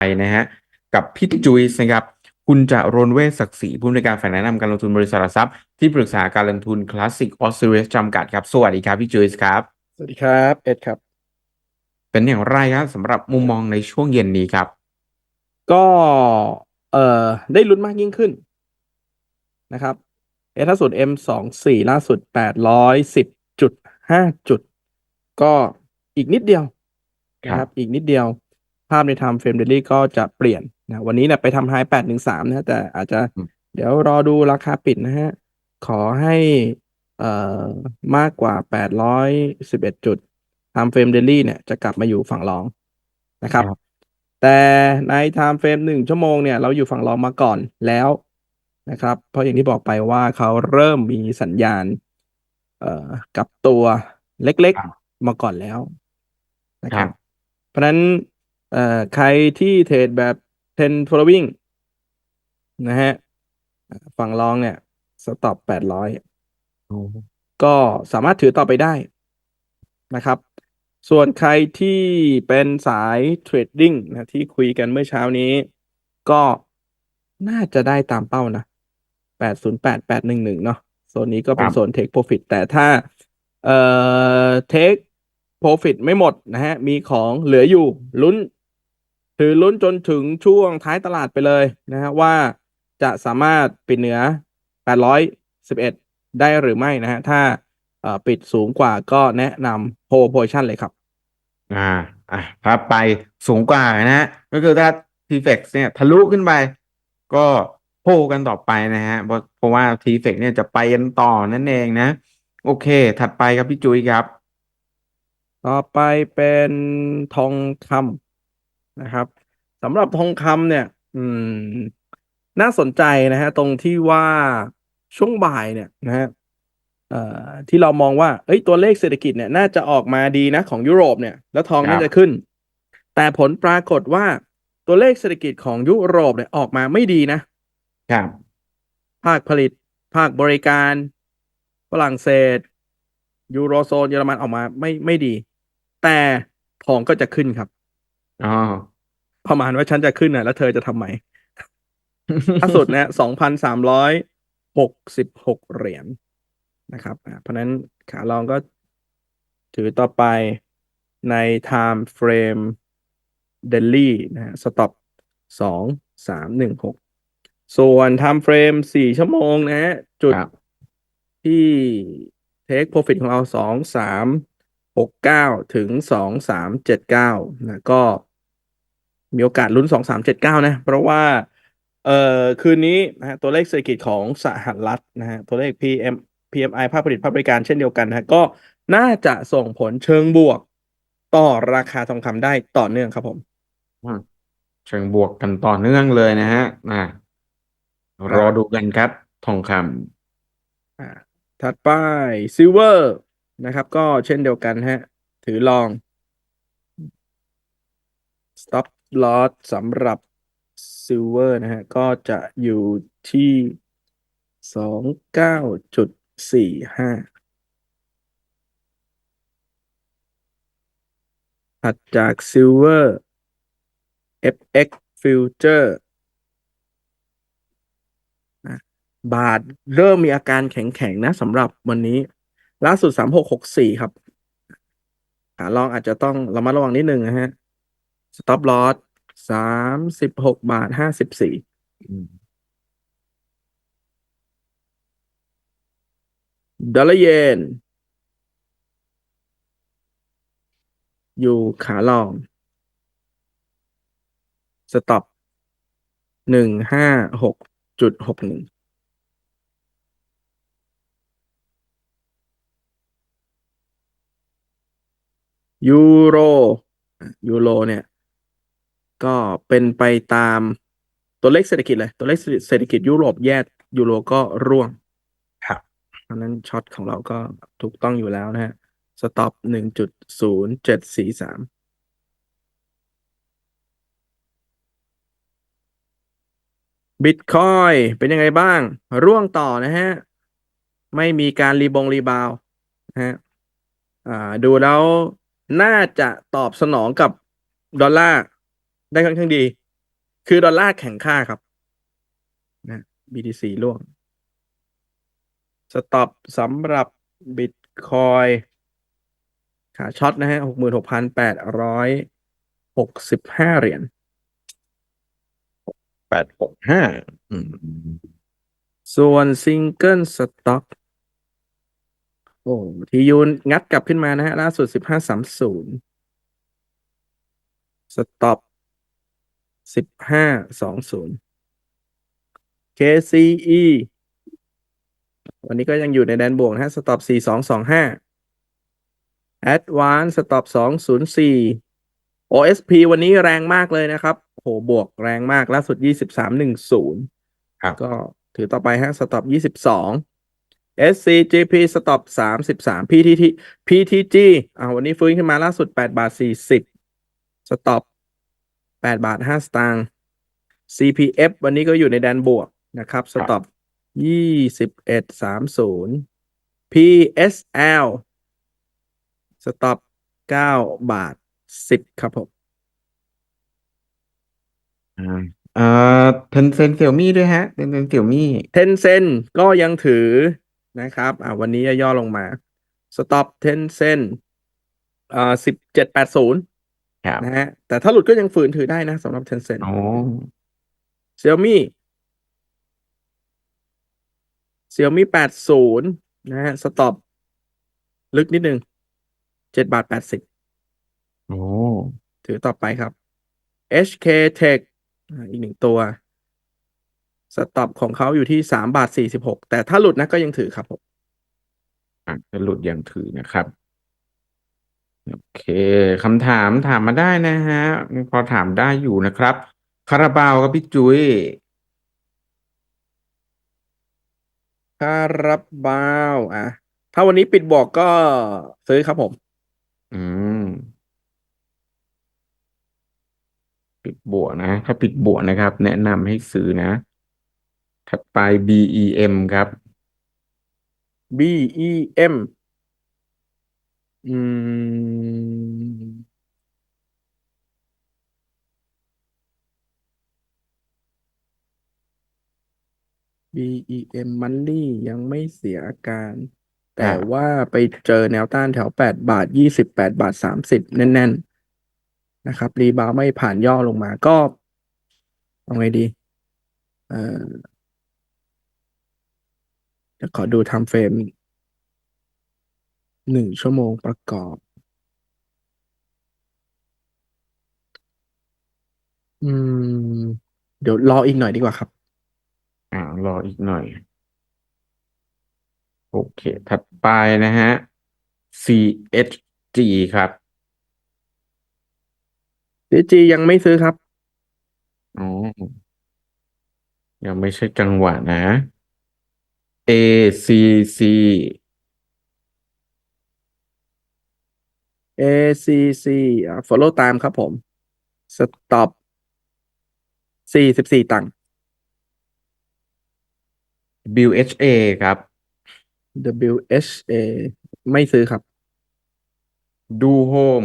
ไปนะฮะกับพี่จุ้ยนะครับคุณจะรนเวชศักดิ์ศรีผู้อำนวยการฝ่ายแนะนำการลงทุนบริษัทหลักทรัพย์ที่ปรึกษาการลงทุนคลาสสิกออสเตรเลียจำกัดครับ สวัสดีครับพี่จุ้ยครับ สวัสดีครับเอ็ดครับ เป็นอย่างไรครับสำหรับมุมมองในช่วงเย็นนี้ครับ ก็เอ่อได้ลุ้นมากยิ่งขึ้นนะครับเอถ้าสุด M สองสี่ล่าสุดแปดร้อยสิบจุดห้าจุด ก็อีกนิดเดียวนะครับ อีกนิดเดียว ภาพใน Time Frame Daily ก็จะเปลี่ยนนะวันนี้เนี่ยไปทำไฮแปดหนึ่งสามนะแต่อาจจะอืมเดี๋ยวรอดูราคาปิดนะฮะ ขอให้เอ่อมากกว่าแปดร้อยสิบเอ็ดจุด Time Frame Daily เนี่ยจะกลับมาอยู่ฝั่งรองนะครับครับแต่ใน Time Frame หนึ่งชั่วโมงเนี่ยเราอยู่ฝั่งรองมาก่อนแล้วนะครับ เพราะอย่างที่บอกไปว่าเขาเริ่มมีสัญญาณ เอ่อกับตัวเล็กครับๆมาก่อนแล้วนะคครัรับบเพราะฉะนั้นเอ่อใครที่เทรดแบบ10 following นะฮะฝั่งรองเนี่ยสต็อปแปดร้อยโอ้ก็สามารถถือต่อไปได้นะครับ ส่วนใครที่เป็นสายเทรดดิ้งนะที่คุยกันเมื่อเช้านี้ ก็น่าจะได้ตามเป้านะแปดศูนย์แปดแปดหนึ่งหนึ่งเนาะโซนนี้ก็เป็นโซน take profit แต่ถ้าเอ่อ take profit ไม่หมดนะฮะ มีของเหลืออยู่ลุ้น ถือลุ้นจนถึงช่วงท้ายตลาดไปเลยนะฮะว่าจะสามารถปิดเหนือ 811 ได้หรือไม่นะฮะถ้าเอ่อปิดสูงกว่าก็แนะนำโฮโพชันเลยครับ อ่าอะถ้าไปสูงกว่านะฮะก็คือถ้า t f x เนี่ยทะลุขึ้นไป ก็โพกันต่อไปนะฮะเพราะเพราะว่า t f x เนี่ยจะไปกันต่อนั่นเองนะ โอเค ถัดไปครับพี่จุ้ยครับ ต่อไปเป็นทองคำ นะครับสำหรับทองคำเนี่ย อืม น่าสนใจนะฮะ ตรงที่ว่าช่วงบ่ายเนี่ยนะฮะเอ่อที่เรามองว่า เอ้ยตัวเลขเศรษฐกิจเนี่ย น่าจะออกมาดีนะของยุโรปเนี่ย แล้วทองครับน่าจะขึ้น แต่ผลปรากฏว่าตัวเลขเศรษฐกิจของยุโรปเนี่ยออกมาไม่ดีนะครับ ภาคผลิต ภาคบริการฝรั่งเศส ยูโรโซนเยอรมันออกมาไม่ไม่ดี แต่ทองก็จะขึ้นครับ อ๋อประมาณว่าฉันจะขึ้นน่ะ แล้วเธอจะทำไหมล่าสุดเนี่ยสองพันสามร้อยหกสิบหกเหรียญนะครับอ่าเพราะฉะนั้นขาลองก็ถือต่อไปใน time frame daily นะฮะ stop สองสามหนึ่งหกส่วน time frame สี่ชั่วโมงนะฮะ จุดครับที่ take profit ของเราสองสามหกเก้าถึงสองสามเจ็ดเก้านะก็ มีโอกาสลุ้นสองสามเจ็ดเก้านะ เพราะว่าเอ่อคืนนี้นะฮะตัวเลขเศรษฐกิจของสหรัฐนะฮะตัวเลข PM PMI ภาคผลิตภาคบริการเช่นเดียวกันนะฮะก็น่าจะส่งผลเชิงบวกต่อราคาทองคำได้ต่อเนื่องครับผมอืมเชิงบวกกันต่อเนื่องเลยนะฮะอ่ารอดูกันครับ ทองคอ่าถัดไปซิลเวอร์นะครับ ก็เช่นเดียวกันฮะ ถือลอง stop loss สำหรับซิลเวอร์นะฮะ ก็จะอยู่ที่สองเก้าจุดสี่ห้าถัดจากซิลเวอร์ FX Future อะบาทเริ่มมีอาการแข็งๆนะสำหรับวันนี้ ล่าสุดสามหกหกสี่ครับขาลองอาจจะต้องระมัดระวังนิดนึงนะฮะ stop loss สามสิบหกบาทห้าสิบสี่ดอลลาร์เยน อยู่ขาลอง สต็อปหนึ่งห้าหกจุดหกหนึ่งยูโร ยูโรเนี่ย ก็เป็นไปตามตัวเลขเศรษฐกิจเลย ตัวเลขเศรษฐกิจยุโรปแย่ยูโรก็ร่วงครับเพราะฉะนั้นช็อตของเราก็ถูกต้องอยู่แล้วนะฮะสต็อปหนึ่งจุดศูนย์เจ็ดสี่สามบิตคอยเป็นยังไงบ้าง ร่วงต่อนะฮะ ไม่มีการรีบงรีบาวด์นะฮะอ่าดูแล้วน่าจะตอบสนองกับดอลลาร์ ได้ค่อนข้างดี คือดอลลาร์แข็งค่าครับ นะ BTC ร่วง สต็อปสำหรับบิตคอยขาช็อตนะฮะหกหมื่นหกพันแปดร้อยหกสิบห้าเหรียญแปดหกห้าอืมส่วนซิงเกิลสต็อกโอ้ทียูนงัดกลับขึ้นมานะฮะ ล่าสุดสิบห้าสามศูนย์สต็อป สิบห้าสองศูนย์ KCE วันนี้ก็ยังอยู่ในแดนบวกนะฮะ สต็อปสี่สองสองห้า Advance สต็อปสองศูนย์สี่ OSP วันนี้แรงมากเลยนะครับ โห บวกแรงมาก ล่าสุดยี่สิบสามหนึ่งศูนย์ครับ ก็ถือต่อไปฮะ สต็อปยี่สิบสอง SCGP สต็อปสามสิบสาม PTT PTG อ่าวันนี้ฟื้นขึ้นมาล่าสุดแปดบาทสี่สิบสต็อป แปดบาทห้าสตางค์ CPF วันนี้ก็อยู่ในแดนบวกนะครับสต็อปยี่สิบเอ็ดสามศูนย์ PSL สต็อปเก้าบาทสิบครับผมอ่าเอ่อเทนเซ็นเสี่ยวมี่ด้วยฮะเทนเซ็นเสี่ยวมี่เทนเซนก็ยังถือนะครับอ่าวันนี้ย่อลงมาสต็อปเทนเซนอ่าสิบเจ็ดแปดศูนย์ ครับนะฮะแต่ถ้าหลุดก็ยังฝืนถือได้นะสำหรับเทนเซนโอ้เซี่ยมี่เซี่ยมี่แปดศูนย์นะฮะสต็อปลึกนิดนึงเจ็ดบาทแปดสิบโอ้ถือต่อไปครับ HK Tech อ่าอีกหนึ่งตัว สต็อปของเขาอยู่ที่สามบาทสี่สิบหกแต่ถ้าหลุดนะก็ยังถือครับผมอะจะหลุดยังถือนะครับ โอเคคำถามถามมาได้นะฮะ พอถามได้อยู่นะครับ คาราบาวกับพี่จุ้ยคาราบาวอะถ้าวันนี้ปิดบอกก็ซื้อครับผม อืม ปิดบวกนะ ถ้าปิดบวกนะครับ แนะนำให้ซื้อนะ ถัดไป BEM ครับ B E M อืม B E M Money ยังไม่เสียอาการแต่อ่าว่าไปเจอแนวต้านแถวแปดบาทยี่สิบแปดบาทสามสิบแน่น ๆ นะครับ รีบาวด์ไม่ผ่านย่อลงมาก็เอาไงดี เอ่อเดี๋ยวขอดูไทม์เฟรม หนึ่งชั่วโมงประกอบ อืม เดี๋ยวรออีกหน่อยดีกว่าครับ อ่ารออีกหน่อย โอเค ถัดไปนะฮะ CHG ครับ CG ยังไม่ซื้อครับ อ๋อ ยังไม่ใช่จังหวะนะ ACC ACC อ่า follow ตามครับผม stop สี่สิบสี่ตังค์ WHA ครับ WHA ไม่ซื้อครับดูโฮม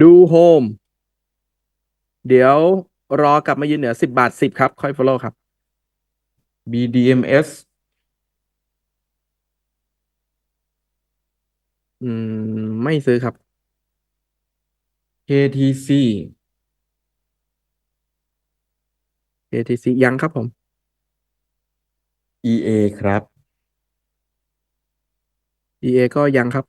ดูโฮมเดี๋ยวรอกลับมายืนเหนือสิบบาทสิบครับ ค่อย follow ครับ BDMS อืม ไม่ซื้อครับ KTC ATC ยังครับผม EA ครับ EA ก็ยังครับ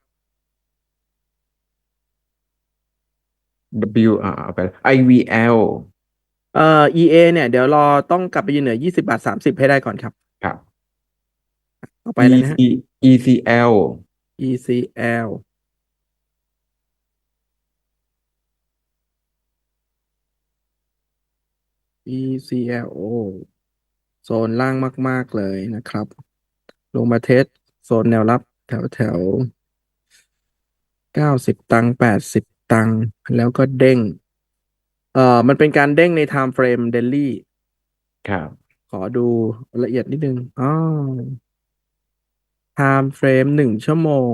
W อ่าเอาไป IVL เอ่อ EA เนี่ย เดี๋ยวรอต้องกลับไปยืนเหนือยี่สิบาทสามสิบให้ได้ก่อนครับ ครับ ต่อไปเลยนะฮะ EC ECL ECL ECL โอ้โซนล่างมาก ๆ เลยนะครับ ลงมาเทสโซนแนวรับแถวแถวเก้าสิบตังค์แปดสิบตังค์แล้วก็เด้ง เอ่อ มันเป็นการเด้งใน time frame daily ครับ ขอดูละเอียดนิดนึงอ๋อ time frame หนึ่งชั่วโมง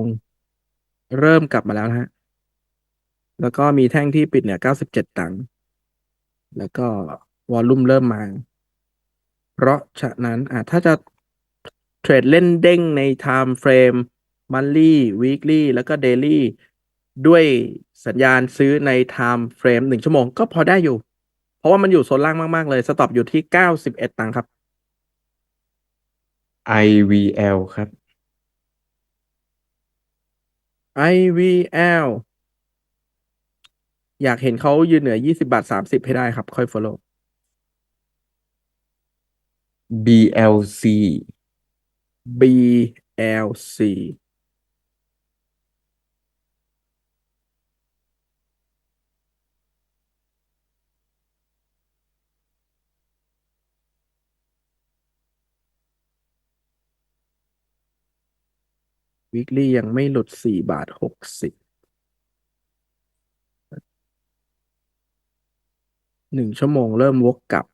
เริ่มกลับมาแล้วนะฮะ แล้วก็มีแท่งที่ปิดเหนือ97ตังค์แล้วก็วอลลุ่มเริ่มมา เพราะฉะนั้นอะถ้าจะเทรดเล่นเด้งใน time frame monthly weekly แล้วก็ daily ด้วยสัญญาณซื้อใน time frame หนึ่งชั่วโมงก็พอได้อยู่ เพราะว่ามันอยู่โซนล่างมาก ๆ เลย สต็อปอยู่ที่91ตังค์ครับ IVL ครับ IVL อยากเห็นเขายืนเหนือ20บาท30ให้ได้ครับ ค่อย follow BLC BLC วิกลี่ยังไม่หลุด4บาท60หนึ่งชั่วโมงเริ่มวกกลับ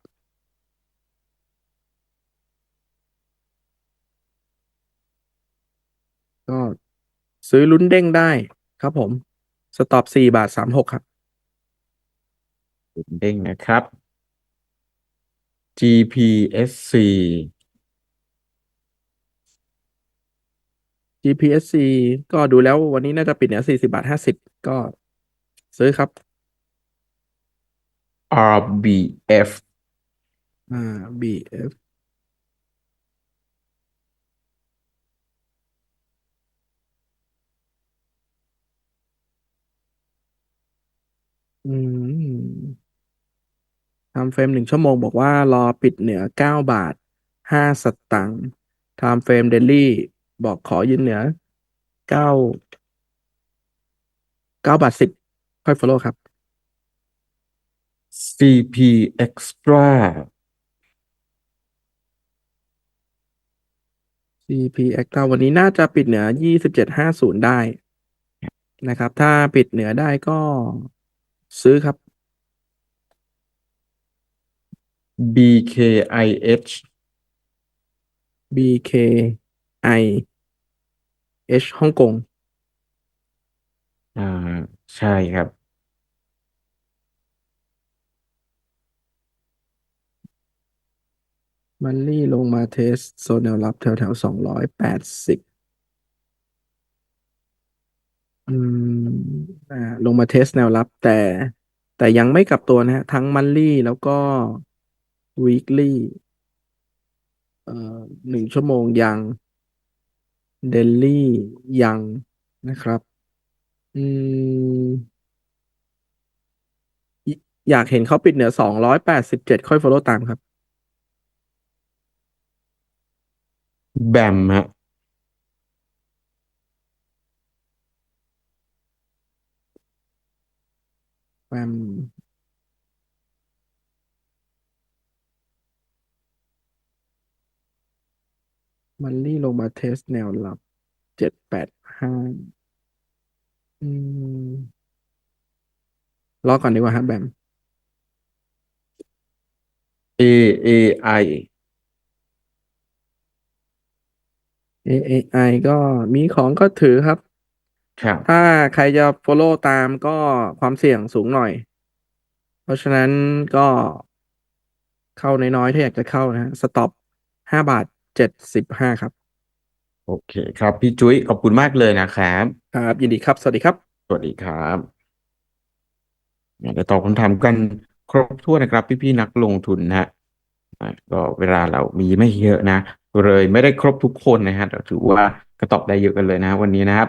ก็ซื้อลุ้นเด้งได้ครับผม สต็อป4บาท36ครับเด้งนะครับ GPSC GPSC ก็ดูแล้ววันนี้น่าจะปิดเหนือ40บาท50ก็ซื้อครับ RBF อ่า BF อืมทำเฟรมหนึ่งชั่วโมงบอกว่ารอปิดเหนือเก้าบาทห้าสตังค์ทำเฟรมเดลี่ บอกขอยืนเหนือเก้าเก้าบาทสิบค่อย follow ครับ CP Extra CP Acta วันนี้น่าจะปิดเหนือยี่สิบเจ็ดห้าศูนย์ได้นะครับ ถ้าปิดเหนือได้ก็ซื้อครับ BKIH BKI H ฮ่องกง อ่า ใช่ครับ มันลี่ลงมาเทสโซนแนวรับแถวแถวสองร้อยแปดสิบอืมอ่าลงมาเทสแนวรับ แต่แต่ยังไม่กลับตัวนะฮะ ทั้งมันลี่แล้วก็ weekly เอ่อหนึ่งชั่วโมงยัง daily ยังนะครับ อืมอยอยากเห็นเขาปิดเหนือสองร้อยแปดสิบเจ็ดค่อย follow ตามครับ แบมฮะแปม มันลี่ลงมาเทสแนวรับเจ็ดแปดห้าอืมรอก่อนดีกว่าครับแบม AAI AAI ก็มีของก็ถือครับ ครับ ถ้าใครจะ follow ตามก็ความเสี่ยงสูงหน่อย เพราะฉะนั้นก็เข้าน้อยๆถ้าอยากจะเข้านะฮะสต็อปห้าบาท เจ็ดสิบห้าครับ โอเคครับ พี่จุ้ยขอบคุณมากเลยนะครับ ครับ ยินดีครับ สวัสดีครับ สวัสดีครับอยากจะตอบคำถามกันครบถ้วนนะครับ พี่ๆนักลงทุนนะฮะอะก็เวลาเรามีไม่เยอะนะเลยไม่ได้ครบทุกคนนะฮะแต่ถือว่าก็ตอบได้เยอะกันเลยนะวันนี้นะครับ